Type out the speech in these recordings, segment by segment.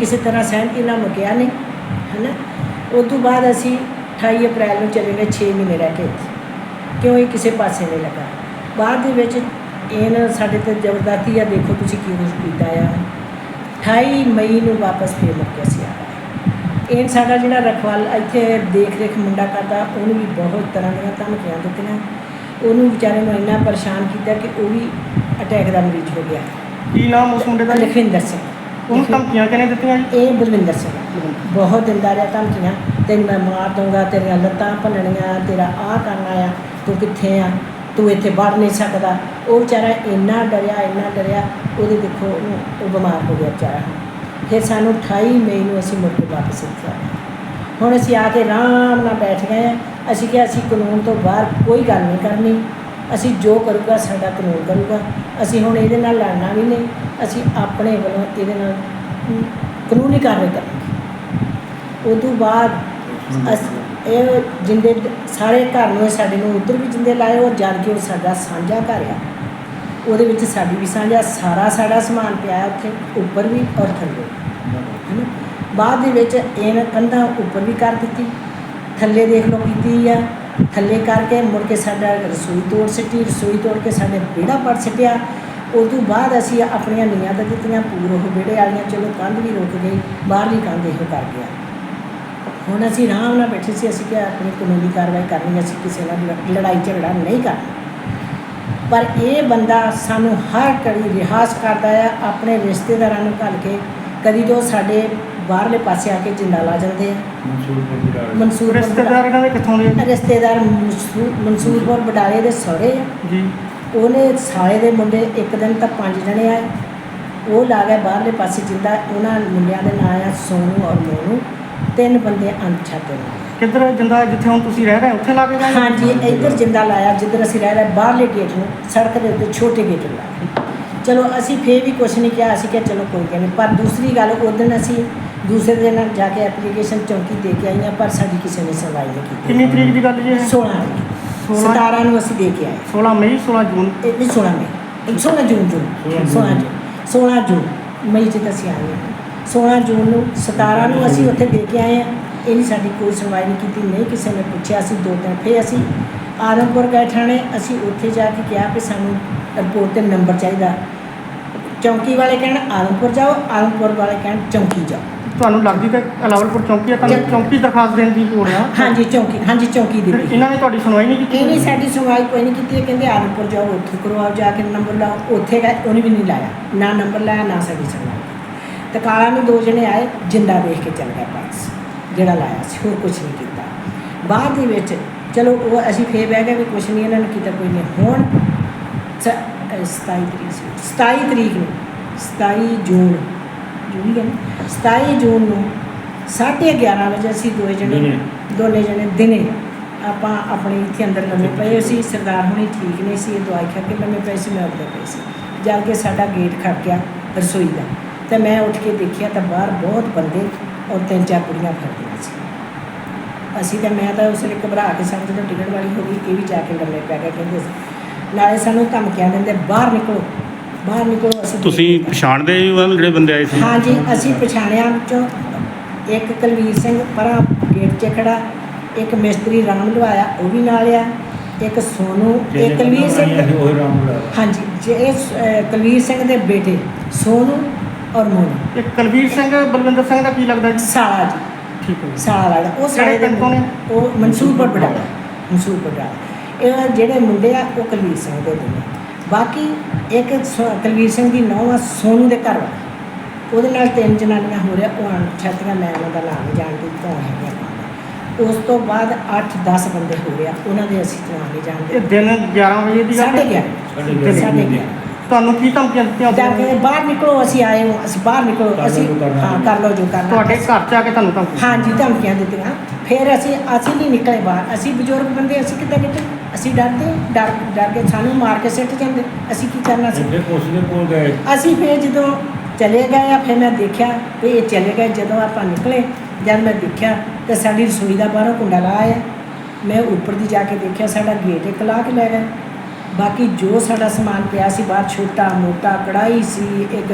ਕਿਸੇ ਤਰ੍ਹਾਂ ਸਹਿਮਤੀ ਨਾਲ ਮੁੱਕਿਆ ਨਹੀਂ ਹਨਾ? ਉਸ ਤੋਂ ਬਾਅਦ ਅਸੀਂ 28 ਅਪ੍ਰੈਲ ਨੂੰ ਚਲੇ ਗਏ 6 ਮਹੀਨੇ ਰਹਿ ਕੇ। ਕਿਉਂ ਇਹ ਕਿਸੇ ਪਾਸੇ ਨਹੀਂ ਲੱਗਾ? ਬਾਅਦ ਦੇ ਵਿੱਚ ਇਹਨਾਂ ਸਾਡੇ ਤੇ ਜ਼ਬਰਦਸਤੀ ਆ ਦੇਖੋ ਤੁਸੀਂ ਕੀ ਕੁਛ ਕੀਤਾ ਆ। 28 ਮਈ ਨੂੰ ਵਾਪਸ ਫੇਰ ਮੁੜ ਕੇ ਅਸੀਂ ਆ ਗਏ। ਇਹ ਸਾਡਾ ਜਿਹੜਾ ਰਖਵਾਲ ਇੱਥੇ ਦੇਖ ਰੇਖ ਮੁੰਡਾ ਕਰਦਾ ਉਹਨੂੰ ਵੀ ਬਹੁਤ ਤਰ੍ਹਾਂ ਦੀਆਂ ਧਮਕੀਆਂ ਦਿੱਤੀਆਂ। ਉਹਨੂੰ ਵਿਚਾਰੇ ਨੂੰ ਇੰਨਾ ਪਰੇਸ਼ਾਨ ਕੀਤਾ ਕਿ ਉਹ ਵੀ ਅਟੈਕ ਦਾ ਮਰੀਜ਼ ਹੋ ਗਿਆ। ਕੀ ਨਾਮ ਉਸ ਮੁੰਡੇ ਦਾ? ਲਖਵਿੰਦਰ ਸਿੰਘ। ਉਹਨੂੰ ਧਮਕੀਆਂ ਕਿਹਨੇ ਦਿੱਤੀਆਂ ਜੀ? ਇਹ ਬਲਵਿੰਦਰ ਸਿੰਘ। ਬਹੁਤ ਦਿੰਦਾ ਰਿਹਾ ਧਮਕੀਆਂ। ਤੈਨੂੰ ਮੈਂ ਮਾਰ ਦਊਂਗਾ ਤੇਰੀਆਂ ਲੱਤਾਂ ਭੰਨਣੀਆਂ ਤੇਰਾ ਆਹ ਕਰਨਾ ਆ ਤੂੰ ਕਿੱਥੇ ਆ? ਤੂੰ ਇੱਥੇ ਵੜ ਨਹੀਂ ਸਕਦਾ। ਉਹ ਵਿਚਾਰਾ ਇੰਨਾ ਡਰਿਆ ਇੰਨਾ ਡਰਿਆ ਉਹਦੇ ਦੇਖੋ ਉਹ ਬਿਮਾਰ ਹੋ ਗਿਆ ਵਿਚਾਰਾ। ਫਿਰ ਸਾਨੂੰ 28 ਮਈ ਨੂੰ ਅਸੀਂ ਮੁੜ ਕੇ ਵਾਪਸ ਇੱਥੇ ਆ ਗਏ ਹੁਣ ਅਸੀਂ ਆ ਕੇ ਆਰਾਮ ਨਾਲ ਬੈਠ ਗਏ ਆ। ਅਸੀਂ ਕਿਹਾ ਅਸੀਂ ਕਾਨੂੰਨ ਤੋਂ ਬਾਹਰ ਕੋਈ ਗੱਲ ਨਹੀਂ ਕਰਨੀ। ਅਸੀਂ ਜੋ ਕਰੂਗਾ ਸਾਡਾ ਕਾਨੂੰਨ ਕਰੂਗਾ। ਅਸੀਂ ਹੁਣ ਇਹਦੇ ਨਾਲ ਲੜਨਾ ਵੀ ਨਹੀਂ, ਅਸੀਂ ਆਪਣੇ ਵੱਲੋਂ ਇਹਦੇ ਨਾਲ ਕਾਨੂੰਨੀ ਕਾਰਵਾਈ ਕਰਾਂਗੇ। ਤੋਂ ਬਾਅਦ ਅਸੀਂ, ਇਹ ਜਿੰਦੇ ਸਾਰੇ ਘਰ ਨੂੰ ਸਾਡੇ ਨੂੰ ਉੱਧਰ ਵੀ ਜਿੰਦੇ ਲਾਏ ਔਰ ਜਦ ਕੇ ਉਹ ਸਾਡਾ ਸਾਂਝਾ ਘਰ ਆ। ਉਹਦੇ ਵਿੱਚ ਸਾਡੀ ਵੀ ਸਾਂਝਾ ਸਾਰਾ ਸਾਡਾ ਸਮਾਨ ਪਿਆ ਉੱਥੇ, ਉੱਪਰ ਵੀ ਔਰ ਥੱਲੇ ਹੈਨਾ? ਬਾਅਦ ਦੇ ਵਿੱਚ ਇਹਨਾਂ ਕੰਧਾਂ ਉੱਪਰ ਵੀ ਕਰ ਦਿੱਤੀ, ਥੱਲੇ ਦੇਖ ਲਓ ਕੀਤੀ ਆ। ਥੱਲੇ ਕਰਕੇ ਮੁੜ ਕੇ ਸਾਡਾ ਰਸੋਈ ਤੋੜ ਸਿੱਟੀ, ਰਸੋਈ ਤੋੜ ਕੇ ਸਾਡੇ ਵਿਹੜਾ ਪੜ ਸਿੱਟਿਆ। ਉਸ ਤੋਂ ਬਾਅਦ ਅਸੀਂ ਆਪਣੀਆਂ ਨੀਆਂ ਤਾਂ ਦਿੱਤੀਆਂ, ਪੂਰ ਉਹ ਵਿਹੜੇ ਵਾਲੀਆਂ, ਚਲੋ ਕੰਧ ਵੀ ਰੁਕ ਗਈ, ਬਾਹਰਲੀ ਕੰਧ ਇਹੋ ਕਰ ਗਿਆ। ਹੁਣ ਅਸੀਂ ਆਰਾਮ ਨਾਲ ਬੈਠੇ ਸੀ, ਅਸੀਂ ਕਿਹਾ ਆਪਣੀ ਕਾਨੂੰਨੀ ਕਾਰਵਾਈ ਕਰਨੀ ਅਸੀਂ ਕਿਸੇ ਨਾਲ ਲੜ- ਲੜਾਈ ਝਗੜਾ ਨਹੀਂ ਕਰਨਾ। ਪਰ ਇਹ ਬੰਦਾ ਸਾਨੂੰ ਹਰ ਘੜੀ ਰਿਹਾਸ ਕਰਦਾ ਆ, ਆਪਣੇ ਰਿਸ਼ਤੇਦਾਰਾਂ ਨੂੰ ਘੱਲ ਕੇ, ਕਦੀ ਤੋਂ ਸਾਡੇ ਬਾਹਰਲੇ ਪਾਸੇ ਆ ਕੇ ਜਿੰਦਾ ਲਾ ਜਾਂਦੇ ਆ। ਮਨਸੂਰ ਰਿਸ਼ਤੇਦਾਰ ਇਹਨਾਂ ਦੇ ਕਿੱਥੋਂ ਦੇ ਰਿਸ਼ਤੇਦਾਰ ਮਨਸੂ- ਮਨਸੂਰਪੁਰ ਬਡਾਲੇ ਦੇ ਸਹੁਰੇ ਆ। ਜੀ। ਉਹਨੇ ਸਾਲੇ ਦੇ ਮੁੰਡੇ ਇੱਕ ਦਿਨ ਤਾਂ ਪੰਜ ਜਣੇ ਆਏ। ਉਹ ਲਾ ਗਏ ਬਾਹਰਲੇ ਪਾਸੇ ਜਿੰਦਾ ਉਹਨਾਂ ਮੁੰਡਿਆਂ ਦੇ ਨਾਂ ਆ ਸੋਨੂ ਔਰ ਮੋਨੂ। ਤਿੰਨ ਬੰਦੇ ਅਣਛਾਤੇ ਨੇ। ਕਿੱਧਰ ਜਿੰਦਾ ਜਿੱਥੇ ਹੁਣ ਤੁਸੀਂ ਰਹਿ ਰਹੇ ਹੋ ਉੱਥੇ ਲਾ ਕੇ ਗਏ ਹਾਂਜੀ ਇੱਧਰ ਜਿੰਦਾ ਲਾਇਆ ਜਿੱਧਰ ਅਸੀਂ ਰਹਿ ਰਹੇ ਬਾਹਰਲੇ ਗੇਟ ਨੂੰ ਸੜਕ ਦੇ ਉੱਤੇ ਛੋਟੇ ਗੇਟ ਨੂੰ ਲਾਇਆ ਚਲੋ ਅਸੀਂ ਫੇਰ ਵੀ ਕੁਛ ਨਹੀਂ ਕਿਹਾ ਅਸੀਂ ਕਿਹਾ ਚਲੋ ਕੋਈ ਗੱਲ ਨਹੀਂ। ਪਰ ਦੂਸਰੀ ਗੱਲ ਉਸ ਦਿਨ ਅਸੀਂ ਦੂਸਰੇ ਦਿਨ ਜਾ ਕੇ ਐਪਲੀਕੇਸ਼ਨ ਚੌਂਕੀ ਦੇ ਕੇ ਆਈਆਂ ਪਰ ਸਾਡੀ ਕਿਸੇ ਨੇ ਸੁਣਵਾਈ ਨਹੀਂ ਕੀਤੀ। ਕਿੰਨੀ ਤਰੀਕ ਦੀ ਗੱਲ ਜੀ ਇਹ? 16 16 17 ਨੂੰ ਅਸੀਂ ਦੇ ਕੇ ਆਏ। 16 ਮਈ 16 ਜੂਨ। ਇਹ ਨਹੀਂ 16 ਮਈ। 16 ਜੂਨ ਜੂਨ। 16 ਜੂਨ। 16 ਜੂਨ। ਮਈ ਚ ਤਾਂ ਅਸੀਂ ਆਏ ਹਾਂ 16 ਜੂਨ ਨੂੰ 17 ਨੂੰ ਅਸੀਂ ਉੱਥੇ ਦੇ ਕੇ ਆਏ ਹਾਂ ਇਹਨੀ ਸਾਡੀ ਕੋਈ ਸੁਣਵਾਈ ਨਹੀਂ ਕੀਤੀ ਨਹੀਂ ਕਿਸੇ ਨੇ ਪੁੱਛਿਆ। ਅਸੀਂ ਦੋ ਦਿਨ ਫੇਰ ਅਸੀਂ ਆਦਮਪੁਰ ਗਏ ਥਾਣੇ। ਅਸੀਂ ਉੱਥੇ ਜਾ ਕੇ ਕਿਹਾ ਕਿ ਸਾਨੂੰ ਰਿਪੋਰਟ ਤੇ ਨੰਬਰ ਚਾਹੀਦਾ। ਚੌਂਕੀ ਵਾਲੇ ਕਹਿਣ ਆਦਮਪੁਰ ਜਾਓ ਆਦਮਪੁਰ ਵਾਲੇ ਕਹਿਣ ਚੌਂਕੀ ਜਾਓ। ਤੁਹਾਨੂੰ ਲੱਗਦੀ ਤਾਂ ਅਲਾਵਲਪੁਰ ਚੌਂਕੀ ਆ? ਤੁਹਾਨੂੰ ਚੌਂਕੀ। ਚੌਂਕੀ ਦਰਖਾਸਤ ਦੇਣ ਦੀ ਲੋੜ ਆ? ਹਾਂਜੀ ਚੌਂਕੀ ਹਾਂਜੀ ਚੌਂਕੀ ਫਿਰ ਦਿੱਤੀ ਇਹਨਾਂ ਨੇ ਤੁਹਾਡੀ ਸੁਣਵਾਈ ਨਹੀਂ ਕੀਤੀ? ਇਹ ਨਹੀਂ ਸਾਡੀ ਸੁਣਵਾਈ ਕੋਈ ਨਹੀਂ ਕੀਤੀ ਇਹ ਕਹਿੰਦੇ ਆਦਮਪੁਰ ਜਾਓ ਉੱਥੇ ਕਰਵਾਓ ਜਾ ਕੇ ਨੰਬਰ ਲਾਓ ਉੱਥੇ ਗਏ ਉਹਨੇ ਵੀ ਨਹੀਂ ਲਾਇਆ। ਨਾ ਨੰਬਰ ਲਾਇਆ ਨਾ ਸਾਡੀ ਸੁਣਵਾਈ ਕੀਤੀ। ਤੇ ਕਾਲਾ ਨੂੰ ਦੋ ਜਣੇ ਆਏ ਜਿੰਦਾ ਵੇਖ ਕੇ ਚੱਲ ਗਿਆ ਪਾਸ ਜਿਹੜਾ ਲਾਇਆ ਸੀ ਹੋਰ ਕੁਝ ਨਹੀਂ ਕੀਤਾ। ਬਾਅਦ ਦੇ ਵਿੱਚ ਚਲੋ ਉਹ ਅਸੀਂ ਫੇਰ ਬਹਿ ਗਏ ਵੀ ਕੁਝ ਨਹੀਂ ਇਹਨਾਂ ਨੇ ਕੀਤਾ ਕੋਈ ਨਹੀਂ। ਹੁਣ ਸ- 27 ਤਰੀਕ ਸੀ। 27 ਤਰੀਕ ਨੂੰ 27 ਜੂਨ ਜੂਨ ਦਾ ਨਾ? 27 ਜੂਨ ਨੂੰ 11:30 ਵਜੇ ਅਸੀਂ ਦੋਏ ਜਣੇ ਦਿਨੇ। ਜਣੇ ਦਿਨੇ ਆਪਾਂ ਆਪਣੇ ਇੱਥੇ ਅੰਦਰ ਲੰਮੇ ਪਏ ਸੀ। ਸਰਦਾਰ ਹੁਣੀ ਠੀਕ ਨਹੀਂ ਸੀ ਇਹ ਦਵਾਈ ਖਾ ਕੇ ਲੰਮੇ ਪਏ ਸੀ ਮੈਂ ਉੱਤੇ ਪਈ ਸੀ। ਜਦ ਕਿ ਸਾਡਾ ਗੇਟ ਖੜ ਗਿਆ ਰਸੋਈ ਦਾ। ਤੇ ਮੈਂ ਉੱਠ ਕੇ ਦੇਖਿਆ ਤਾਂ ਬਾਹਰ ਬਹੁਤ ਬੰਦੇ ਔਰ ਤਿੰਨ ਚਾਰ ਕੁੜੀਆਂ ਫਿਰਦੀਆਂ ਸੀ। ਅਸੀਂ ਤਾਂ ਮੈਂ ਤਾਂ ਉਸ ਵੇਲੇ ਘਬਰਾ ਕੇ ਸਮਝ ਲਓ ਟਿਕਟ ਵਾਲੀ ਹੋ ਗਈ ਇਹ ਵੀ ਜਾ ਕੇ ਲੰਮੇ ਪੈ ਗਏ ਕਹਿੰਦੇ ਸੀ ਨਾਲੇ ਸਾਨੂੰ ਧਮਕੀਆਂ ਦਿੰਦੇ ਬਾਹਰ ਨਿਕਲੋ ਬਾਹਰ ਨਿਕਲੋ ਅਸੀਂ ਤੁਸੀਂ ਪਛਾਣਦੇ ਉਹਨਾਂ ਨੂੰ ਜਿਹੜੇ ਬੰਦੇ ਆਏ ਸੀ? ਹਾਂਜੀ ਅਸੀਂ ਪਛਾਣਿਆ ਵਿੱਚੋਂ ਇੱਕ ਕੁਲਵੀਰ ਸਿੰਘ ਪਰਾਂ ਗੇਟ 'ਚ ਖੜਾ ਇੱਕ ਮਿਸਤਰੀ ਰਾਮ ਲਵਾਇਆ ਉਹ ਵੀ ਨਾਲ ਆ ਇੱਕ ਸੋਨੂ ਇੱਕ ਕੁਲਵੀਰ ਸਿੰਘ। ਉਹ ਰਾਮ ਹਾਂਜੀ ਜੇ ਇਹ ਸ- ਅਹ ਕੁਲਵੀਰ ਸਿੰਘ ਦੇ ਬੇਟੇ ਸੋਨੂ ਔਰ ਮੋਨੂ। ਇੱਕ ਕੁਲਵੀਰ ਸਿੰਘ ਬਲਵਿੰਦਰ ਸਿੰਘ ਦਾ ਕੀ ਲੱਗਦਾ ਜੀ? ਸਾਲਾ ਜੀ। ਠੀਕ ਹੈ ਜੀ। ਸਾਲਾ ਉਹ ਸਾਲੇ ਦੇ ਪਿੰਡ ਤੋਂ ਨੇ? ਉਹ ਮਨਸੂਰਪੁਰ ਬਡਾਲਾ। ਮਨਸੂਰਪੁਰ ਬਡਾਲਾ। ਇਹ ਜਿਹੜੇ ਮੁੰਡੇ ਆ ਉਹ ਕੁਲਵੀਰ ਸਿੰਘ ਦੇ ਨੇ ਬਾਕੀ ਇੱਕ ਸੋ- ਕੁਲਵੀਰ ਸਿੰਘ ਦੀ ਨੌਂ ਆ ਸੋਨੂ ਦੇ ਘਰ ਵਾਲਾ। ਉਹਦੇ ਨਾਲ ਤਿੰਨ ਜਨਾਨੀਆਂ ਹੋ ਰਿਹਾ ਉਹ ਅਣਛਾਤੀਆਂ ਮੈਂ ਉਹਨਾਂ ਦਾ ਨਾਮ ਨਹੀਂ ਜਾਣਦੀ ਕੌਣ ਨਹੀਂ। ਉਸ ਤੋਂ ਬਾਅਦ 8-10 ਬੰਦੇ ਹੋ ਰਿਹਾ ਉਹਨਾਂ ਦੇ ਅਸੀਂ ਨਾਮ ਨਹੀਂ ਜਾਣਦੇ। ਇਹ ਦਿਨ 11 ਵਜੇ ਦੀ ਗੱਲ ਹੈ? ਤੁਹਾਨੂੰ ਕੀ ਧਮਕੀਆਂ ਦਿੱਤੀਆਂ ਜਾ ਕੇ ਬਾਹਰ ਨਿਕਲੋ ਅਸੀਂ ਆਏ ਹਾਂ ਅਸੀਂ ਬਾਹਰ ਨਿਕਲੋ ਅਸੀਂ ਹਾਂ ਕਰ ਲਓ ਜੋ ਕਰਨਾ ਤੁਹਾਡੇ ਘਰ 'ਚ ਆ ਕੇ ਤੁਹਾਨੂੰ ਧਮਕੀ ਹਾਂਜੀ ਧਮਕੀਆਂ ਦਿੱਤੀਆਂ। ਫਿਰ ਅਸੀਂ ਅਸੀਂ ਨਹੀਂ ਨਿਕਲੇ ਬਾਹਰ। ਅਸੀਂ ਬਜ਼ੁਰਗ ਬੰਦੇ ਅਸੀਂ ਕਿੱਦਾਂ ਨਿਕਲੇ? ਅਸੀਂ ਡਰਦੇ ਡਰ ਡਰ ਕੇ ਸਾਨੂੰ ਮਾਰ ਕੇ ਸਿੱਟ ਜਾਂਦੇ। ਅਸੀਂ ਕੀ ਕਰਨਾ ਸੀ? ਇਹਦੇ ਪੁਲਿਸ ਦੇ ਕੋਲ ਗਏ। ਅਸੀਂ ਫਿਰ ਜਦੋਂ ਚਲੇ ਗਏ ਆ ਫਿਰ ਮੈਂ ਦੇਖਿਆ ਵੀ ਇਹ ਚਲੇ ਗਏ। ਜਦੋਂ ਆਪਾਂ ਨਿਕਲੇ ਜਦ ਮੈਂ ਦੇਖਿਆ ਤੇ ਸਾਡੀ ਰਸੋਈ ਦਾ ਬਾਹਰੋਂ ਕੁੰਡਾ ਲਾਇਆ ਮੈਂ ਉੱਪਰ ਦੀ ਜਾ ਕੇ ਦੇਖਿਆ ਸਾਡਾ ਗੇਟ ਇੱਕ ਲਾ ਕੇ ਲੈ ਗਏ। ਬਾਕੀ ਜੋ ਸਾਡਾ ਸਮਾਨ ਪਿਆ ਸੀ ਬਾਹਰ ਛੋਟਾ ਮੋਟਾ ਕੜਾਈ ਸੀ ਇੱਕ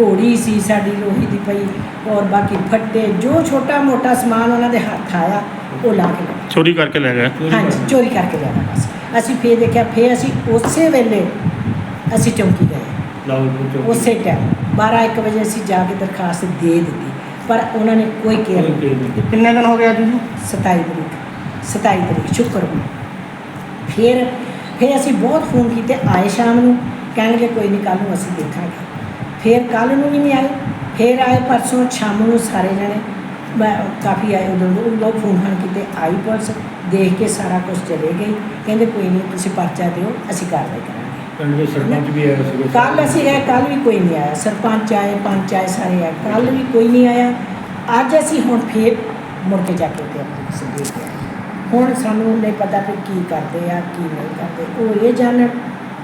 ਘੋੜੀ ਸੀ ਸਾਡੀ ਲੋਹੇ ਦੀ ਪਈ ਔਰ ਬਾਕੀ ਫੱਟੇ ਜੋ ਛੋਟਾ ਮੋਟਾ ਸਮਾਨ ਉਹਨਾਂ ਦੇ ਹੱਥ ਆਇਆ ਉਹ ਲਾ ਕੇ। ਚੋਰੀ ਕਰਕੇ ਲੈ ਗਏ। ਹਾਂਜੀ ਚੋਰੀ ਕਰਕੇ ਲਿਆਣਾ ਬਸ। ਅਸੀਂ ਫੇਰ ਦੇਖਿਆ ਫੇਰ ਅਸੀਂ ਉਸੇ ਵੇਲੇ ਅਸੀਂ ਚੌਂਕੀ ਗਏ। ਉਸੇ ਟਾਈਮ 12 1 ਵਜੇ ਅਸੀਂ ਜਾ ਕੇ ਦਰਖਾਸਤ ਦੇ ਦਿੱਤੀ ਪਰ ਉਹਨਾਂ ਨੇ ਕੋਈ ਕੇਅਰ ਨਹੀਂ ਕੀਤੀ। ਕਿੰਨੇ ਦਿਨ ਹੋ ਗਏ ਅੱਜ ਜੀ? 27 ਤਰੀਕ 27 ਤਰੀਕ ਸ਼ੁੱਕਰਵਾਰ ਫਿਰ ਫਿਰ ਅਸੀਂ ਬਹੁਤ ਫੋਨ ਕੀਤੇ ਆਏ ਸ਼ਾਮ ਨੂੰ ਕਹਿਣਗੇ ਕੋਈ ਨਹੀਂ ਕੱਲ ਨੂੰ ਅਸੀਂ ਦੇਖਾਂਗੇ। ਫਿਰ ਕੱਲ ਨੂੰ ਵੀ ਨਹੀਂ ਆਏ। ਫਿਰ ਆਏ ਪਰਸੋਂ ਸ਼ਾਮ ਨੂੰ ਸਾਰੇ ਜਣੇ ਮੈਂ ਕਾਫੀ ਆਏ ਉਦੋਂ ਉਹ ਲੋਕ ਫੋਨ ਫਾਨ ਕੀਤੇ ਆਈ ਪੁਲਿਸ ਦੇਖ ਕੇ ਸਾਰਾ ਕੁਝ ਚਲੇ ਗਈ। ਕਹਿੰਦੇ ਕੋਈ ਨਹੀਂ ਤੁਸੀਂ ਪਰਚਾ ਦਿਓ ਅਸੀਂ ਕਾਰਵਾਈ ਕਰਾਂਗੇ। ਪਿੰਡ ਦੇ ਸਰਪੰਚ ਵੀ ਆਏ ਸੀਗੇ ਕੱਲ ਅਸੀਂ ਗਏ ਕੱਲ ਵੀ ਕੋਈ ਨਹੀਂ ਆਇਆ। ਸਰਪੰਚ ਆਏ ਪੰਚ ਆਏ ਸਾਰੇ ਆਏ। ਕੱਲ ਵੀ ਕੋਈ ਨਹੀਂ ਆਇਆ। ਅੱਜ ਅਸੀਂ ਹੁਣ ਫੇਰ ਮੁੜ ਕੇ ਜਾ ਕੇ ਤੇ ਆਪਣੇ ਹੁਣ ਸਾਨੂੰ ਨਹੀਂ ਪਤਾ ਕਿ ਕੀ ਕਰਦੇ ਆ ਕੀ ਨਹੀਂ ਕਰਦੇ। ਉਹ ਇਹ ਜਾਣਨ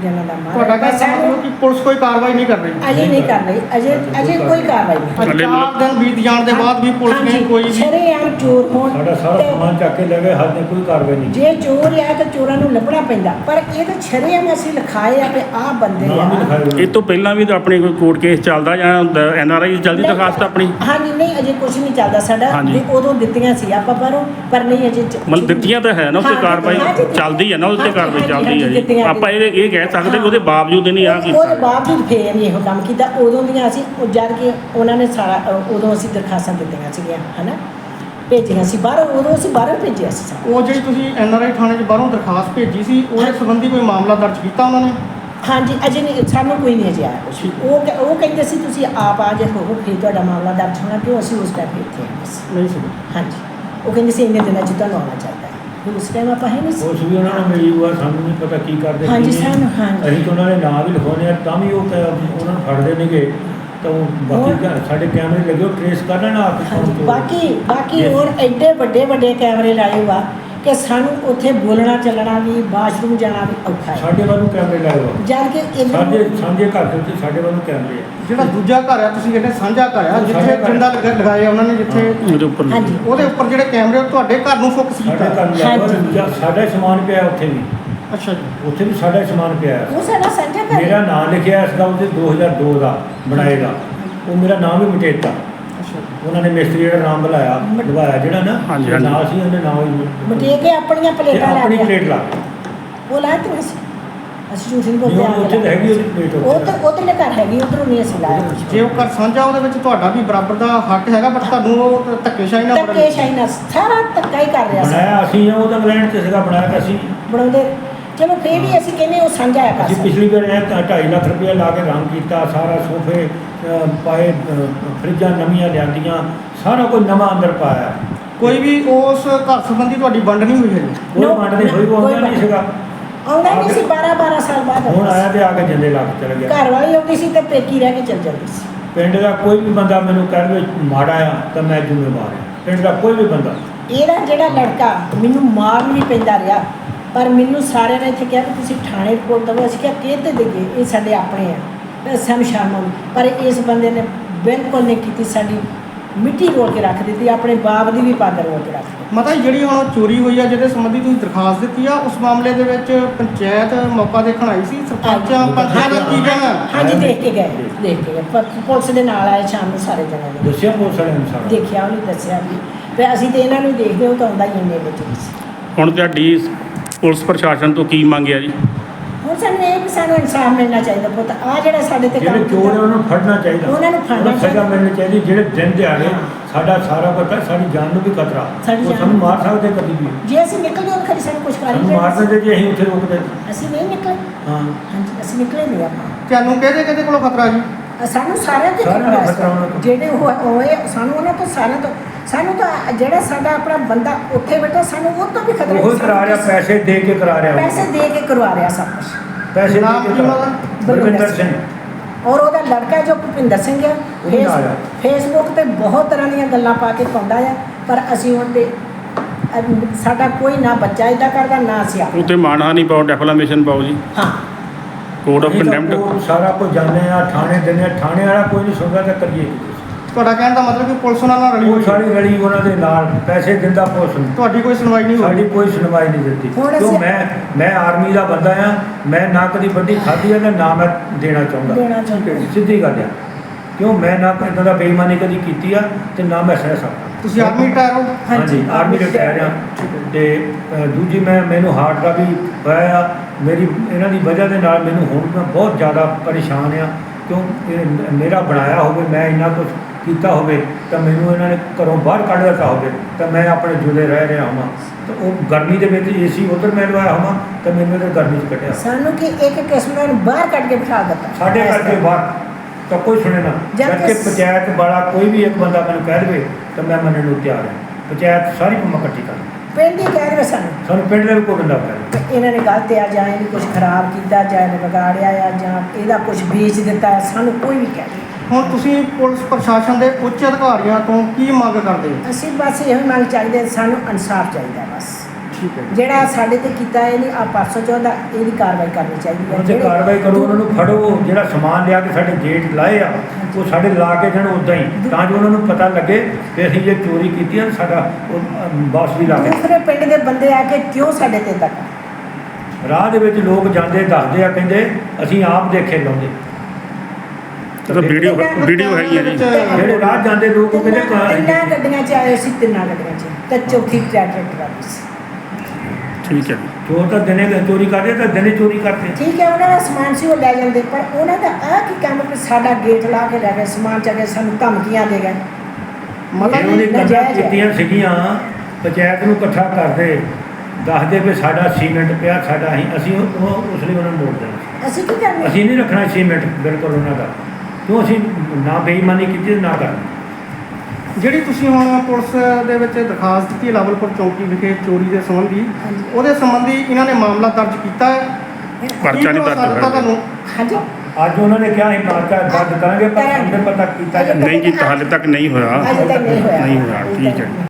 ਜਿਹਨਾਂ ਦਾ ਮਾਰ। ਤੁਹਾਡਾ ਕਹਿੰਦਾ ਮਤਲਬ ਕਿ ਪੁਲਿਸ ਕੋਈ ਕਾਰਵਾਈ ਨਹੀਂ ਕਰ ਰਹੀ। ਅਜੇ ਨਹੀਂ ਕਰ ਰਹੀ। ਅਜੇ ਅਜੇ ਕੋਈ ਕਾਰਵਾਈ ਨਹੀਂ। ਅੱਜ ਹਲੇ ਚਾਰ ਦਿਨ ਬੀਤ ਜਾਣ ਦੇ ਬਾਅਦ ਵੀ ਪੁਲਿਸ ਨੇ ਕੋਈ ਵੀ ਸ਼ਰੇਆਮ ਚੋਰ ਹੋਣ ਸਾਡਾ ਸਾਰਾ ਤੇ ਸਮਾਨ ਚੱਕ ਕੇ ਲੈ ਗਏ ਹੱਦ ਨੇ ਕੋਈ ਕਾਰਵਾਈ ਨਹੀਂ। ਜੇ ਚੋਰ ਆ ਤਾਂ ਚੋਰਾਂ ਨੂੰ ਲੱਭਣਾ ਪੈਂਦਾ। ਪਰ ਇਹ ਤਾਂ ਸ਼ਰੇਆਮ ਅਸੀਂ ਲਿਖਾਏ ਆ ਕਿ ਆਹ ਬੰਦੇ ਨਾਮ ਵੀ ਆ। ਲਿਖਾਏ ਹੋਏ ਇਹ ਤੋਂ ਪਹਿਲਾਂ ਵੀ ਤਾਂ ਆਪਣੇ ਕੋਈ ਕੋਰਟ ਕੇਸ ਚੱਲਦਾ ਜਾਂ ਐਨ ਆਰ ਆਈ ਜਲਦੀ ਦਰਖਾਸਤ ਆਪਣੀ? ਹਾਂਜੀ ਨਹੀਂ ਅਜੇ ਕੁਝ ਨਹੀਂ ਚੱਲਦਾ ਸਾਡਾ। ਹਾਂਜੀ। ਤੇ ਉਦੋਂ ਦਿੱਤੀਆਂ ਸੀ ਆਪਾਂ ਬਾਹਰੋਂ ਪਰ ਨਹੀਂ ਅਜੇ ਚ- ਮਤਲਬ ਦਿੱਤੀਆਂ ਤਾਂ ਹੈ ਨਾ ਉੱਤੇ ਹਾਂ, ਕਾਰਵਾਈ ਹਾਂਜੀ। ਚੱਲਦੀ ਹੈ ਨਾ ਉੱਤੇ ਹਾਂਜੀ, ਕਾਰਵਾਈ ਹਾਂਜੀ, ਚੱਲਦੀ ਹੈ ਜੀ ਦਿੱਤੀਆਂ ਆਪਾਂ ਇਹ ਇਹ ਕਹਿ ਸਕਦੇ ਕਿ ਉਹਦੇ ਬਾਵਜੂਦ ਨਹੀਂ ਆ ਉਹਦੇ ਕੀਤਾ ਬਾਵਜੂਦ ਫੇਰ ਨਹੀਂ ਇਹੋ ਕੰਮ ਕੀਤਾ। ਉਦੋਂ ਦੀਆਂ ਅਸੀਂ ਉਹ ਜਦ ਕਿ ਉਹਨਾਂ ਨੇ ਸਾਰਾ ਅ, ਉਦੋਂ ਅਸੀਂ ਦਰਖਾਸਤਾਂ ਦਿੱਤੀਆਂ ਸੀਗੀਆਂ ਹਨਾ? ਭੇਜੀਆਂ ਸੀ। ਬਾਹਰੋਂ ਉਦੋਂ ਅਸੀਂ ਬਾਹਰੋਂ ਭੇਜਿਆ ਸੀ ਸਾਰਾ। ਉਹ ਜਿਹੜੀ ਤੁਸੀਂ ਐਨਆਰਆਈ ਥਾਣੇ 'ਚ ਬਾਹਰੋਂ ਦਰਖਾਸਤ ਭੇਜੀ ਸੀ ਉਹਦੇ ਸੰਬੰਧੀ ਕੋਈ ਮਾਮਲਾ ਦਰਜ ਕੀਤਾ ਉਹਨਾਂ ਨੇ? ਹਾਂਜੀ ਅਜੇ ਨਹੀਂ ਸਾਨੂੰ ਕੋਈ ਨਹੀਂ ਅਜੇ ਆਇਆ ਕੁਛ। ਵੀ। ਉਹ ਕ- ਉਹ ਕਹਿੰਦੇ ਸੀ ਤੁਸੀਂ ਆਪ ਆ ਜੇ ਹੋ ਫਿਰ ਤੁਹਾਡਾ ਮਾਮਲਾ ਦਰਜ ਹੋਣਾ ਕਿਉਂ ਅਸੀਂ ਉਸ ਟਾਈਮ ਇੱਥੇ ਆਏ ਸੀ? ਨਹੀਂ ਸੀ। ਹਾਂਜੀ। ਉਹ ਕਹਿੰਦੇ ਸੀ ਇੰਨੇ ਦਿਨਾਂ 'ਚ ਤੁਹਾਨੂੰ ਆਉਣਾ ਚਾਹੀਦਾ। ਹੈ ਫਿਰ ਉਸ ਟਾਈਮ ਆਪਾਂ ਹੈ ਨਹੀਂ ਸੀ ਉਸ ਵੀ ਉਹਨਾਂ ਨੂੰ ਮਿਲੀ ਹੋਆ ਸਾਨੂੰ ਨਹੀਂ ਪਤਾ ਕੀ ਕਰਦੇ ਹਾਂਜੀ, ਕੀ ਨਹੀਂ। ਸਾਨੂੰ- ਹਾਂਜੀ। ਅਸੀਂ ਤਾਂ ਉਹਨਾਂ ਦੇ ਨਾਂ ਵੀ ਲਿਖਾਉਣੇ ਆ ਤਾਂ ਵੀ ਉਹ ਕ- ਉਹਨਾਂ ਨੂੰ ਫੜਦੇ ਨੇਗੇ ਤਾਂ ਉਹ ਬਾਕੀ ਹੋਰ? ਘਰ ਸਾਡੇ ਕੈਮਰੇ ਲੱਗੇ ਟ੍ਰੇਸ ਕਰ ਲੈਣਾ ਆ ਕੇ ਹਾਂਜੀ। ਬਾਕੀ ਬਾਕੀ Yes. ਹੋਰ ਐਡੇ ਵੱਡੇ ਵੱਡੇ ਕੈਮਰੇ ਲਾਏ ਹੋਆ ਕਿ ਸਾਨੂੰ ਉੱਥੇ ਬੋਲਣਾ ਚੱਲਣਾ ਵੀ ਬਾਥਰੂਮ ਜਾਣਾ ਵੀ ਔਖਾ ਹੈ ਸਾਡੇ ਵੱਲੋਂ ਕੈਮਰੇ ਲਾਏ ਹੋਏ ਆ। ਜਦ ਕਿ ਸਾਡੇ ਸਾਂਝੇ ਘਰ ਦੇ ਉੱਤੇ ਸਾਡੇ ਵੱਲੋਂ ਕੈਮਰੇ ਆ ਜਿਹੜਾ ਦੂਜਾ ਘਰ ਆ ਤੁਸੀਂ ਕਹਿੰਦੇ ਸਾਂਝਾ ਘਰ ਆ ਜਿੱਥੇ ਸਾਂਝਾ ਘਰ। ਜਿੰਦਾ ਲਗਾ- ਲਗਾਏ ਆ ਉਹਨਾਂ ਨੇ ਜਿੱਥੇ ਉਹਦੇ ਉੱਪਰ ਹਾਂਜੀ ਉਹਦੇ ਉੱਪਰ ਜਿਹੜੇ ਕੈਮਰੇ ਉਹ ਤੁਹਾਡੇ ਘਰ ਨੂੰ ਫੋਕਸ ਕੀਤਾ ਹਾਂਜੀ। ਜਾਂ ਸਾਡਾ ਸਮਾਨ ਪਿਆ ਉੱਥੇ ਵੀ ਅੱਛਾ ਜੀ ਉੱਥੇ ਵੀ ਸਾਡਾ ਸਮਾਨ ਪਿਆ ਹੈ। ਉਹ ਸਾਡਾ ਸਾਂਝਾ ਘਰ ਮੇਰਾ। ਨਾਮ ਲਿਖਿਆ ਇਸ ਦਾ ਉਹਦੇ 2002 ਦਾ ਬਣਾਏ ਦਾ ਉਹ ਮੇਰਾ ਨਾਮ ਵੀ ਮਟੇਤਾ। ਉਹਨਾਂ ਨੇ ਮਿਸਤਰੀ ਜਿਹੜਾ ਨਾਮ ਬੁਲਾਇਆ ਲਵਾਇਆ ਜਿਹੜਾ ਨਾ ਹਾਂਜੀ, ਹਾਂਜੀ। ਨਾਲ ਸੀ ਉਹਨੇ ਨਾਮ ਹੀ ਮਟੇ ਕੇ ਆਪਣੀਆਂ ਤੇ ਪਲੇਟਾਂ ਲਾ ਆਪਣੀ ਪਲੇਟ ਲਾ ਉਹ ਲਾਇਆ ਤੇ ਅਸੀਂ? ਅਸੀਂ ਝੂਠ ਨਹੀਂ ਨਹੀਂ, ਬੋਲਦੇ ਉਹ ਉੱਥੇ ਤਾਂ ਹੈਗੀ ਉਹਦੀ ਪਲੇਟ ਉਹ ਉੱਥੇ ਤਾਂ ਉਧਰਲੇ ਘਰ ਹੈਗੀ ਉਧਰੋਂ ਨਹੀਂ ਅਸੀਂ ਲਾਇਆ। ਜੇ ਉਹ ਘਰ ਸਾਂਝਾ ਉਹਦੇ ਵਿੱਚ ਤੁਹਾਡਾ ਵੀ ਬਰਾਬਰ ਦਾ ਹੱਕ ਹੈਗਾ ਬਟ ਤੁਹਾਨੂੰ ਉਹ ਧੱਕੇਸ਼ਾਹੀ ਨਾਲ ਧੱਕੇ ਸ਼ਾਹੀ ਨਾਲ ਸਾਰਾ ਧੱਕਾ ਹੀ ਕਰ ਰਿਹਾ ਸੀ। ਬਣਾਇਆ ਅਸੀਂ ਆ ਉਹ ਤਾਂ ਇੰਗਲੈਂਡ ਚ ਸੀਗਾ ਬਣਾਇਆ ਤਾਂ ਅਸੀਂ। ਬਣਾਉਂਦੇ ਚਲੋ ਫੇਰ ਵੀ ਅਸੀਂ ਕਹਿੰਦੇ ਉਹ ਸਾਂਝਾ ਆ ਕਰ ਅਸੀਂ ਸਕਦੇ ਪਿਛਲੀ ਵਾਰ ਇਹ 2.5 ਲੱਖ ਰੁਪਏ ਲਾ ਕੇ ਰੰਗ ਕੀਤਾ ਸਾਰਾ ਸੋਫੇ ਅ, ਪਾਏ ਅ, ਫਰਿੱਜਾਂ ਨਵੀਆਂ ਲਿਆਂਦੀਆਂ ਸਾਰਾ ਕੁਝ ਨਵਾਂ ਅੰਦਰ ਪਾਇਆ। ਕੋਈ ਵੀ ਉਸ ਘਰ ਸੰਬੰਧੀ ਤੁਹਾਡੀ ਵੰਡ ਨਹੀਂ ਹੋਈ ਹੈ No, ਵੰਡ ਨਹੀਂ ਹੋਈ ਉਹ ਕੋਈ ਨਹੀਂ। ਸੀਗਾ। ਆਉਂਦਾ ਨਹੀਂ ਸੀ 12 12 ਸਾਲ ਬਾਅਦ ਹੁਣ ਆਇਆ ਤੇ ਆ ਕੇ ਜਿੰਦੇ ਲਾ ਕੇ ਚਲ। ਗਿਆ। ਘਰ ਵਾਲੀ ਆਉਂਦੀ ਸੀ ਤੇ ਪੇਕੀ ਰਹਿ ਕੇ ਚਲ ਜਾਂਦੀ ਸੀ। ਪਿੰਡ ਦਾ ਕੋਈ ਵੀ ਬੰਦਾ ਮੈਨੂੰ ਕਹਿ ਦੇਵੇ ਮਾੜਾ ਆ ਤਾਂ ਮੈਂ ਜ਼ਿੰਮੇਵਾਰ ਹਾਂ ਪਿੰਡ ਦਾ ਕੋਈ ਵੀ ਬੰਦਾ। ਇਹਦਾ ਜਿਹੜਾ ਲੜਕਾ ਮੈਨੂੰ ਮਾਰਨ ਵੀ ਪੈਂਦਾ ਰਿਹਾ ਪਰ ਮੈਨੂੰ ਸਾਰਿਆਂ ਨੇ ਇੱਥੇ ਕਿਹਾ ਕਿ ਤੁਸੀਂ ਥਾਣੇ ਰਿਪੋਰਟ ਦਵੋ ਅਸੀਂ ਕਿਹਾ ਕਿਹਦੇ ਦੇਈਏ ਇਹ ਸਾਡੇ ਆਪਣੇ ਆ ਤੇ ਸਾਨੂੰ ਸ਼ਰਮ ਆਉਂਦੀ ਪਰ ਇਸ ਬੰਦੇ ਨੇ ਬਿਲਕੁਲ ਨਹੀਂ ਕੀਤੀ ਸਾਡੀ ਮਿੱਟੀ ਰੋਲ ਕੇ ਰੱਖ ਦਿੱਤੀ ਆਪਣੇ ਬਾਪ ਦੀ ਵੀ ਪੱਗ ਰੋਲ ਕੇ ਰੱਖ ਦਿੱਤੀ। ਮਤਲਬ ਜਿਹੜੀ ਹੁਣ ਚੋਰੀ ਹੋਈ ਆ ਜਿਹਦੇ ਸੰਬੰਧੀ ਤੁਸੀਂ ਦਰਖਾਸਤ ਦਿੱਤੀ ਆ ਉਸ ਮਾਮਲੇ ਦੇ ਵਿੱਚ ਪੰਚਾਇਤ ਮੌਕਾ ਦੇਖਣ ਆਈ ਸੀ ਸਰਪੰਚਾਂ ਪੰਚਾਇਤ ਦਾ ਕੀ ਕਹਿਣਾ? ਹਾਂਜੀ ਦੇਖ ਕੇ ਗਏ ਦੇਖ ਕੇ ਗਏ। ਪਰ ਪੁਲਿਸ ਦੇ ਨਾਲ ਆਏ ਸ਼ਾਮ ਨੂੰ ਸਾਰੇ ਜਣੇ। ਨੇ ਦੱਸਿਆ ਪੁਲਿਸ ਵਾਲਿਆਂ ਨੂੰ ਸਾਰਾ? ਦੇਖਿਆ ਉਹਨੇ ਦੱਸਿਆ ਵੀ। ਤੇ ਅਸੀਂ ਤੇ ਇਹਨਾਂ ਨੂੰ ਦੇਖਦੇ ਉਹ ਤਾਂ ਆਉਂਦਾ ਹੀ ਇੰਨੇ ਵਿੱਚ। ਹੀ ਹੁਣ ਤੁਹਾਡੀ ਪੁਲਿਸ ਪ੍ਰਸ਼ਾਸਨ ਤੋਂ ਕੀ ਮੰਗਿਆ ਜੀ? ਹੁਣ ਸਾਨੂੰ ਇਹ ਵੀ ਸਾਨੂੰ ਇਨਸਾਫ ਮਿਲਣਾ ਚਾਹੀਦਾ ਪੁੱਤ। ਆ ਜਿਹੜਾ ਸਾਡੇ ਤੇ ਜਿਹੜੇ ਕੰਮ ਚੋਰ ਆ ਉਹਨਾਂ ਨੂੰ ਫੜਨਾ ਚਾਹੀਦਾ। ਉਹਨਾਂ ਨੂੰ ਫੜਨਾ ਉਹਨਾਂ ਸਜ਼ਾ ਚਾਹੀਦਾ। ਮਿਲਣੀ ਚਾਹੀਦੀ। ਜਿਹੜੇ ਦਿਨ ਦਿਹਾੜੇ ਹਾਂ। ਸਾਡਾ ਸਾਰਾ ਪਤਾ ਸਾਡੀ ਜਾਨ ਨੂੰ ਵੀ ਖਤਰਾ। ਸਾਡੀ ਉਹ ਜਾਨ ਸਾਨੂੰ ਨੂੰ ਮਾਰ ਸਕਦੇ ਕਦੀ ਵੀ। ਜੇ ਅਸੀਂ ਨਿਕਲ ਜਾਓ ਖਰੀ ਸਾਨੂੰ ਕੁਝ ਕਰ ਸਾਨੂੰ ਹੀ ਮਾਰ ਸਕਦੇ ਜੇ ਅਸੀਂ ਉੱਥੇ ਰੋਕਦੇ ਅਸੀਂ ਨਹੀਂ ਨਿਕਲੇ। ਹਾਂ। ਹਾਂਜੀ ਅਸੀਂ ਨਿਕਲੇ ਨਹੀਂ ਆਪਾਂ। ਤੁਹਾਨੂੰ ਕਿਹਦੇ ਕਿਹਦੇ ਕੋਲੋਂ ਖਤਰਾ ਜੀ? ਸਾਨੂੰ ਸਾਰਿਆਂ ਤੇ ਸਾਰਿਆਂ ਖਤਰਾ ਨੂੰ ਹੈ। ਖਤਰਾ ਉਹਨਾਂ ਤੋਂ। ਜਿਹੜੇ ਉਹ ਹੋਏ ਸਾਨੂੰ ਉਹਨਾਂ ਤੋਂ ਸਾਰਿਆਂ ਤੋਂ ਸਾਨੂੰ ਤਾਂ ਜਿਹੜਾ ਸਾਡਾ ਆਪਣਾ ਬੰਦਾ ਉੱਥੇ ਬੈਠਾ ਸਾਨੂੰ ਉਹ ਤੋਂ ਵੀ ਖਤਰਾ ਉਹ। ਕਰਾ ਰਿਹਾ ਪੈਸੇ ਦੇ ਕੇ ਕਰਾ ਰਿਹਾ। ਪੈਸੇ ਦੇ ਕੇ ਕਰਵਾ ਰਿਹਾ ਸਭ ਕੁਝ ਪੈਸੇ ਦੇ ਨਾਮ ਕੇ ਕਰਾ ਉਹਦਾ? ਬਲਵਿੰਦਰ ਸਿੰਘ ਔਰ ਉਹਦਾ ਲੜਕਾ ਜੋ ਭੁਪਿੰਦਰ ਸਿੰਘ ਆ। ਫੇਸਬੁੱਕ ਤੇ ਬਹੁਤ ਤਰ੍ਹਾਂ ਦੀਆਂ ਗੱਲਾਂ ਪਾ ਕੇ ਪਾਉਂਦਾ ਆ ਪਰ ਅਸੀਂ ਉਹਦੇ ਅਹ ਸਾਡਾ ਕੋਈ ਨਾ ਬੱਚਾ ਇਦਾਂ ਕਰਦਾ ਨਾ ਅਸੀਂ ਆਪ ਉੱਤੇ ਮਾਨਹਾਨੀ ਪਾਓ ਡੈਫਲਾਮੇਸ਼ਨ ਪਾਓ ਜੀ ਹਾਂ ਕੋਡ ਆਫ ਤਾਂ ਕੰਡੈਮਟ ਸਾਰਾ ਕੁਝ ਜਾਣਦੇ ਆ ਥਾਣੇ ਦਿੰਦੇ ਆ ਥਾਣੇ ਵਾਲਾ ਕੋਈ ਨਹੀਂ ਸੁਣਦਾ ਤਾਂ ਕਰੀਏ? ਤੁਹਾਡਾ ਕਹਿਣ ਦਾ ਮਤਲਬ ਕਿ ਪੁਲਿਸ ਉਹਨਾਂ ਨਾਲ ਰਲੀ ਉਹ ਹੋਈ ਹੈ। ਸਾਰੀ ਰਲੀ ਉਹਨਾਂ ਦੇ ਨਾਲ ਪੈਸੇ ਦਿੰਦਾ ਪੁਲਿਸ ਨੂੰ। ਤੁਹਾਡੀ ਕੋਈ ਸੁਣਵਾਈ ਨਹੀਂ ਸਾਡੀ ਹੋਈ ਕੋਈ ਸੁਣਵਾਈ ਨਹੀਂ ਦਿੱਤੀ। ਹੁਣ ਕਿਉਂ ਅਸੀਂ- ਮੈਂ ਮੈਂ ਆਰਮੀ ਦਾ ਬੰਦਾ ਆ ਮੈਂ ਨਾ ਕਦੀ ਵੱਡੀ ਖਾਧੀ ਆ ਤੇ ਨਾ ਮੈਂ ਦੇਣਾ ਚਾਹੁੰਦਾ। ਦੇਣਾ ਚਾਹੁੰਦੇ। ਸਿੱਧੀ ਗੱਲ ਆ। ਕਿਉਂ ਮੈਂ ਨਾ ਇਦਾਂ ਦਾ ਬੇਈਮਾਨੀ ਕਦੀ ਕੀਤੀ ਆ ਤੇ ਨਾ ਮੈਂ ਸਹਿ ਸਕਦਾ। ਤੁਸੀਂ ਆਰਮੀ ਰਿਟਾਇਰ ਹੋ? ਹਾਂਜੀ ਆਰਮੀ ਰਿਟਾਇਰ ਆ। ਤੇ ਅ, ਦੂਜੀ ਮੈਂ ਮੈਨੂੰ ਹਾਰਟ ਦਾ ਵੀ ਹੋਇਆ ਆ। ਮੇਰੀ ਇਹਨਾਂ ਦੀ ਵਜ੍ਹਾ ਦੇ ਨਾਲ ਮੈਨੂੰ ਹੁਣ ਮੈਂ ਬਹੁਤ ਜ਼ਿਆਦਾ ਪਰੇਸ਼ਾਨ ਆ। ਕਿਉਂ? ਇਹ ਮ- ਮੇਰਾ ਬਣਾਇਆ ਹੋਵੇ ਮੈਂ ਇੰਨਾ ਕੁਝ ਕੀਤਾ ਹੋਵੇ ਤਾਂ ਮੈਨੂੰ ਇਹਨਾਂ ਨੇ ਘਰੋਂ ਬਾਹਰ ਕੱਢ ਦਿੱਤਾ ਹੋਵੇ ਤਾਂ ਮੈਂ ਆਪਣੇ ਜੁਦੇ ਰਹਿ ਰਿਹਾ ਹਾਂ। ਤਾਂ ਉਹ ਗਰਮੀ ਦੇ ਵਿੱਚ ਏਸੀ ਉਧਰ ਮੈਂ ਲਵਾਇਆ ਹਾਂ ਤਾਂ ਮੈਨੂੰ ਇਧਰ ਗਰਮੀ 'ਚ ਕੱਢਿਆ। ਸਾਨੂੰ ਕਿ ਇੱਕ ਕਿਸਮ ਨੂੰ ਬਾਹਰ ਕੱਢ ਕੇ ਬਿਠਾ ਦਿੱਤਾ। ਸਾਡੇ ਕਰਕੇ ਬਾਹਰ ਤਾਂ ਕੋਈ ਸੁਣੇ ਨਾ। ਜਦ ਕਿ ਪੰਚਾਇਤ ਵਾਲਾ ਕੋਈ ਵੀ ਇੱਕ ਬੰਦਾ ਮੈਨੂੰ ਕਹਿ ਦੇਵੇ ਤਾਂ ਮੈਂ ਮੰਨਣ ਨੂੰ ਤਿਆਰ ਹਾਂ। ਪੰਚਾਇਤ ਸਾਰੀ ਕੰਮਾਂ ਇਕੱਠੀ ਕਰ ਪਿੰਡ ਹੀ ਕਹਿ ਰਹੇ ਸਾਨੂੰ। ਸਾਨੂੰ ਪਿੰਡ ਦੇ ਕੋਈ ਬੰਦਾ ਕਹਿ ਇਹਨਾਂ ਨੇ ਗਲਤ ਆ ਜਾਂ ਇਹਨੇ ਕੁਝ ਖਰਾਬ ਕੀਤਾ ਜਾਂ ਇਹਨੇ ਵਿਗਾੜਿਆ ਆ ਜਾਂ ਇਹਦਾ ਕੁਝ ਵੇਚ ਦਿੱਤਾ ਸਾਨੂੰ ਕੋਈ ਵੀ ਕਹਿ ਦੇ ਹੁਣ ਤੁਸੀਂ ਪੁਲਿਸ ਪ੍ਰਸ਼ਾਸਨ ਦੇ ਉੱਚ ਅਧਿਕਾਰੀਆਂ ਤੋਂ ਕੀ ਮੰਗ ਕਰਦੇ ਹੋ? ਅਸੀਂ ਬਸ ਇਹੋ ਹੀ ਮੰਗ ਚਾਹੀਦੇ ਸਾਨੂੰ ਇਨਸਾਫ ਚਾਹੀਦਾ ਬਸ। ਠੀਕ ਹੈ ਜਿਹੜਾ ਸਾਡੇ ਤੇ ਕੀਤਾ ਇਹਨੇ ਆ ਪਰਸੋਂ ਚੌਦਾ ਇਹਦੀ ਕਾਰਵਾਈ ਕਰਨੀ ਚਾਹੀਦੀ ਹੈ। ਜਿਹੜੇ- ਕਾਰਵਾਈ ਕਰੋ ਉਹਨਾਂ ਨੂੰ ਫੜੋ ਜਿਹੜਾ ਸਮਾਨ ਲਿਆ ਕੇ ਸਾਡੇ ਗੇਟ ਲਾਏ ਆ ਉਹ ਸਾਡੇ ਲਾ ਕੇ ਜਾਣ ਉਦਾਂ ਹੀ। ਤਾਂ ਜੋ ਉਹਨਾਂ ਨੂੰ ਪਤਾ ਲੱਗੇ ਕਿ ਅਸੀਂ ਜੇ ਚੋਰੀ ਕੀਤੀ ਆ ਸਾਡਾ ਵਾਪਸ ਵੀ ਲਾ ਕੇ ਦੂਸਰੇ ਪਿੰਡ ਦੇ ਬੰਦੇ ਆ ਕੇ ਕਿਉਂ ਸਾਡੇ ਤੇ ਤੱਕ ਰਾਹ ਦੇ ਵਿੱਚ ਲੋਕ ਜਾਂਦੇ ਦੱਸਦੇ ਆ ਕਹਿੰਦੇ ਅਸੀਂ ਆਪ ਦੇਖੇ ਲਾਉਂਦੇ। ਇਹ ਤਾਂ ਵੀਡੀਓ ਵੀਡੀਓ ਹੈਗੀ ਹੈ ਜੀ। ਜਿਹੜੇ ਰਾਹ ਜਾਂਦੇ ਲੋਕ ਉਹ ਕਹਿੰਦੇ ਤਿੰਨਾਂ ਕ- ਤਿੰਨਾਂ ਗੱਡੀਆਂ ਚ ਆਏ ਸੀ? ਤਿੰਨਾਂ ਗੱਡੀਆਂ ਚ। ਤੇ ਚੌਥੀ ਟਰੈਕਟਰ ਟਰਾਲੀ ਸੀ। ਠੀਕ ਹੈ ਜੀ। ਚੋਰ ਤਾਂ ਦਿਨੇ ਚੋਰੀ ਕਰਦੇ ਤਾਂ ਦਿਨੇ ਚੋਰੀ ਕਰਦੇ। ਠੀਕ ਹੈ ਉਹਨਾਂ ਦਾ ਸਮਾਨ ਸੀ ਉਹ ਲੈ ਜਾਂਦੇ। ਪਰ ਉਹਨਾਂ ਦਾ ਆ ਕੀ ਕੰਮ ਕਿ ਸਾਡਾ ਗੇਟ ਲਾ ਕੇ ਲੈ ਗਏ ਸਮਾਨ ਚੱਕ ਕੇ ਸਾਨੂੰ ਧਮਕੀਆਂ ਦੇ ਗਏ। ਮਤਲਬ ਇਹਨਾਂ ਨੇ ਕਿ ਕੰਨਾਂ ਨਜਾਇਜ਼ ਹੈ। ਕੀਤੀਆਂ ਸੀਗੀਆਂ ਪੰਚਾਇਤ ਨੂੰ ਇਕੱਠਾ ਕਰਦੇ। ਦੱਸਦੇ ਵੀ ਸਾਡਾ ਸੀਮੈਂਟ ਪਿਆ ਸਾਡਾ ਅਸੀਂ ਅਸੀਂ ਉਸ ਲਈ ਉਹਨਾਂ ਨੂੰ ਮੋੜ ਦੇਣਾ ਅਸੀਂ ਕੀ ਕਰਨਾ? ਅਸੀਂ ਨਹੀਂ ਰੱਖਣਾ ਸੀਮੈਂਟ ਬਿਲਕੁਲ ਉਹਨਾਂ ਦਾ। ਕਿਉਂ ਅਸੀਂ ਨਾ ਬੇਈਮਾਨੀ ਕੀਤੀ ਤੇ ਨਾ ਕਰਨੀ? ਜਿਹੜੀ ਤੁਸੀਂ ਹੁਣ ਪੁਲਿਸ ਦੇ ਵਿੱਚ ਦਰਖਾਸਤ ਦਿੱਤੀ ਹੈ ਲਾਵਲਪੁਰ ਚੌਂਕੀ ਵਿਖੇ ਚੋਰੀ ਦੇ ਸੰਬੰਧੀ। ਉਹਦੇ ਸੰਬੰਧੀ ਇਹਨਾਂ ਨੇ ਮਾਮਲਾ ਦਰਜ ਕੀਤਾ ਹੈ। ਪਰਚਾ ਨਹੀਂ ਦਰਜ ਹੋਇਆ। ਤੁਹਾਨੂੰ ਹਾਂਜੀ। ਅੱਜ ਉਹਨਾਂ ਨੇ ਕਿਹਾ ਅਸੀਂ ਪਰਚਾ ਦਰਜ ਕਰਾਂਗੇ ਪਰ। ਸਾਨੂੰ ਪਤਾ ਕੀਤਾ ਜਾਂਦਾ ਨਹੀਂ ਜੀ ਹਾਲੇ ਤੱਕ ਨਹੀਂ ਹੋਇਆ। ਅਜੇ ਤੱਕ ਨਹੀਂ ਹੋਇਆ। ਨਹੀਂ ਹੋਇਆ ਠੀਕ ਹੈ। ਜੀ